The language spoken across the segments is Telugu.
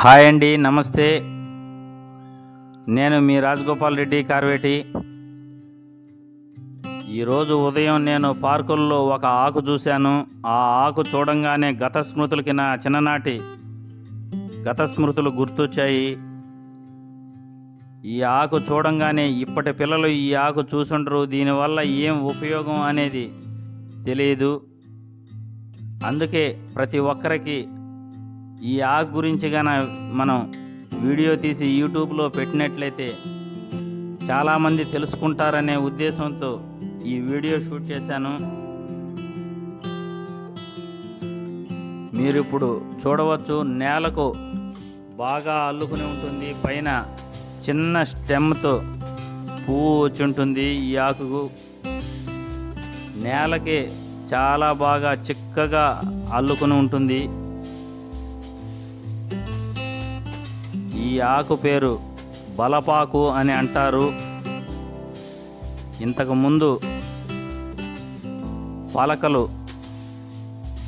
హాయ్ అండి నమస్తే. నేను మీ రాజగోపాల్ రెడ్డి కార్వేటి. ఈరోజు ఉదయం నేను పార్కుల్లో ఒక ఆకు చూశాను. ఆ ఆకు చూడంగానే గత స్మృతులకి నా చిన్ననాటి గత స్మృతులు గుర్తొచ్చాయి. ఈ ఆకు చూడంగానే ఇప్పటి పిల్లలు ఈ ఆకు చూసుండరు. దీనివల్ల ఏం ఉపయోగం అనేది తెలియదు అందుకే ప్రతి ఒక్కరికి ఈ ఆకు గురించి గాన మనం వీడియో తీసి యూట్యూబ్లో పెట్టినట్లయితే చాలామంది తెలుసుకుంటారనే ఉద్దేశంతో ఈ వీడియో షూట్ చేశాను. మీరు ఇప్పుడు చూడవచ్చు నేలకు బాగా అల్లుకుని ఉంటుంది పైన చిన్న స్టెమ్తో పువ్వు వచ్చి ఉంటుంది ఈ ఆకుకు. నేలకి చాలా బాగా చిక్కగా అల్లుకుని ఉంటుంది. ఈ ఆకు పేరు బలపాకు అని అంటారు. ఇంతకుముందు పలకలు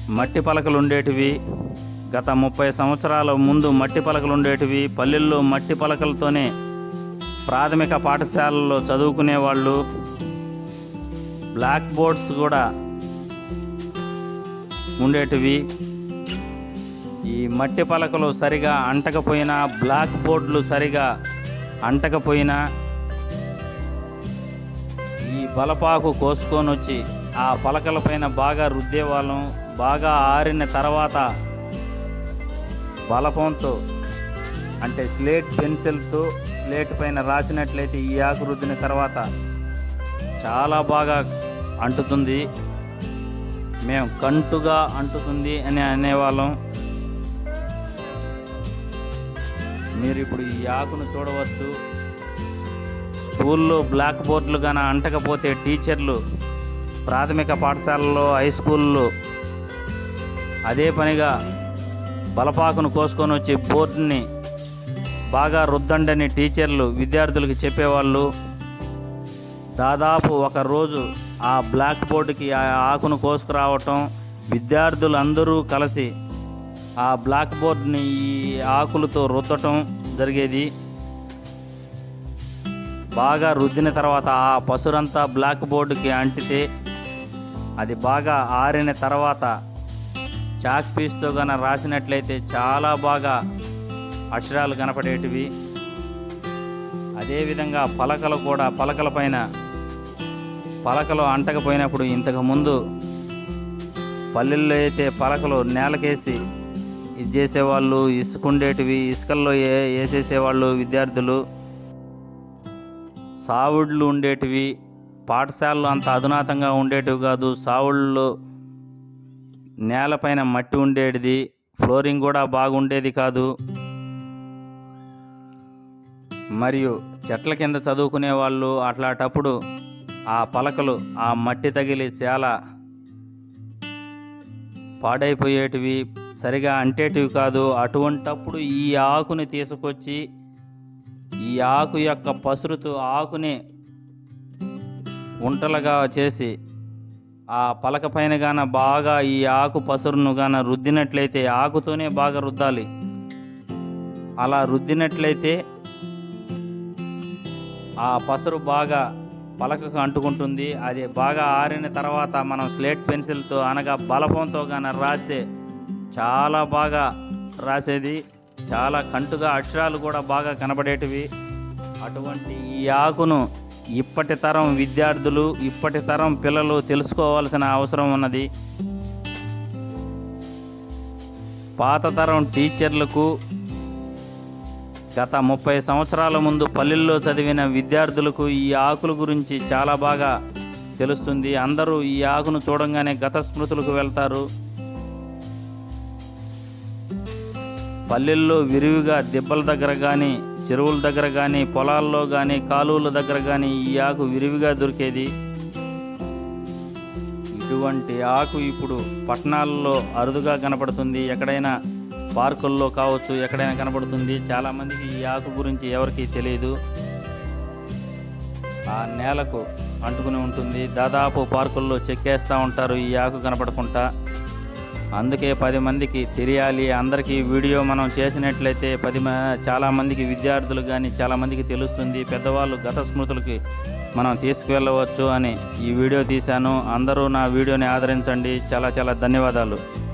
మట్టి పలకలు ఉండేటివి. గత ముప్పై సంవత్సరాల ముందు మట్టి పలకలు ఉండేటివి. పల్లెల్లో మట్టి పలకలతోనే ప్రాథమిక పాఠశాలలో చదువుకునేవాళ్ళు. బ్లాక్ బోర్డ్స్ కూడా ఉండేటివి. ఈ మట్టి పలకలు సరిగా అంటకపోయినా బ్లాక్ బోర్డులు సరిగా అంటకపోయినా ఈ బలపాకు కోసుకొని వచ్చి ఆ పలకల పైన బాగా రుద్దేవాళ్ళం. బాగా ఆరిన తర్వాత బలపంతో అంటే స్లేట్ పెన్సిల్తో స్లేట్ పైన రాసినట్లయితే ఈ ఆకు రుద్దిన తర్వాత చాలా బాగా అంటుతుంది. మేము కంటుగా అంటుతుంది అని అనేవాళ్ళం. మీరు ఇప్పుడు ఈ ఆకును చూడవచ్చు. స్కూల్లో బ్లాక్ బోర్డులు కానీ అంటకపోతే టీచర్లు ప్రాథమిక పాఠశాలలో హై స్కూల్లో అదే పనిగా బలపాకును కోసుకొని వచ్చి బోర్డుని బాగా రుద్దండని టీచర్లు విద్యార్థులకు చెప్పేవాళ్ళు. దాదాపు ఒక రోజు ఆ బ్లాక్ బోర్డుకి ఆ ఆకును కోసుకురావటం విద్యార్థులు అందరూ కలిసి ఆ బ్లాక్ బోర్డ్ని ఈ ఆకులతో రుద్దటం జరిగేది. బాగా రుద్దిన తర్వాత ఆ పసురంతా బ్లాక్ బోర్డుకి అంటితే అది బాగా ఆరిన తర్వాత చాక్ పీస్తో కన రాసినట్లయితే చాలా బాగా అక్షరాలు కనపడేటివి. అదేవిధంగా పలకలు కూడా పలకల పైన పలకలు అంటకపోయినప్పుడు ఇంతకు ముందు పల్లెల్లో అయితే పలకలు నేలకేసి ఇది చేసేవాళ్ళు ఇసుక ఇసుకల్లో ఏ వేసేసేవాళ్ళు విద్యార్థులు. సావుడ్లు ఉండేటివి పాఠశాలలు అంత అధునాతంగా ఉండేటివి కాదు. సావుళ్ళు నేలపైన మట్టి ఉండేటిది ఫ్లోరింగ్ కూడా బాగుండేది కాదు. మరియు చెట్ల కింద చదువుకునే వాళ్ళు అట్లాంటప్పుడు ఆ పలకలు ఆ మట్టి తగిలి చాలా పాడైపోయేటివి సరిగా అంటేటివి కాదు అటువంటప్పుడు ఈ ఆకుని తీసుకొచ్చి ఈ ఆకు యొక్క పసురుతో ఆకుని ఉంటలుగా చేసి ఆ పలక పైన గాన బాగా ఈ ఆకు పసురును గాన రుద్దినట్లయితే ఆకుతోనే బాగా రుద్దాలి. అలా రుద్దినట్లయితే ఆ పసరు బాగా పలకకు అంటుకుంటుంది. అది బాగా ఆరిన తర్వాత మనం స్లేట్ పెన్సిల్తో అనగా బలపంతో గాన రాస్తే చాలా బాగా రాసేది. చాలా కంటుగా అక్షరాలు కూడా బాగా కనబడేటివి. అటువంటి ఈ ఆకును ఇప్పటి తరం విద్యార్థులు ఇప్పటి తరం పిల్లలు తెలుసుకోవాల్సిన అవసరం ఉన్నది. పాత తరం టీచర్లకు గత ముప్పై సంవత్సరాల ముందు పల్లెల్లో చదివిన విద్యార్థులకు ఈ ఆకుల గురించి చాలా బాగా తెలుస్తుంది. అందరూ ఈ ఆకును చూడంగానే గత స్మృతులకు వెళ్తారు. పల్లెల్లో విరివిగా దిబ్బల దగ్గర కానీ చెరువుల దగ్గర కానీ పొలాల్లో కానీ కాలువల దగ్గర కానీ ఈ ఆకు విరివిగా దొరికేది? ఇటువంటి ఆకు ఇప్పుడు పట్టణాల్లో అరుదుగా కనపడుతుంది. ఎక్కడైనా పార్కుల్లో కావచ్చు ఎక్కడైనా కనపడుతుంది. చాలామందికి ఈ ఆకు గురించి ఎవరికీ తెలియదు ఆ నేలకు అంటుకుని ఉంటుంది. దాదాపు పార్కుల్లో చెక్కేస్తూ ఉంటారు ఈ ఆకు కనపడకుండా. అందుకే పది మందికి తెలియాలి. అందరికీ వీడియో మనం చేసినట్లయితే పది మ చాలా మందికి విద్యార్థులు కానీ చాలామందికి తెలుస్తుంది. పెద్దవాళ్ళు గత స్మృతులకి మనం తీసుకువెళ్ళవచ్చు అని ఈ వీడియో తీశాను. అందరూ నా వీడియోని ఆదరించండి. చాలా చాలా ధన్యవాదాలు.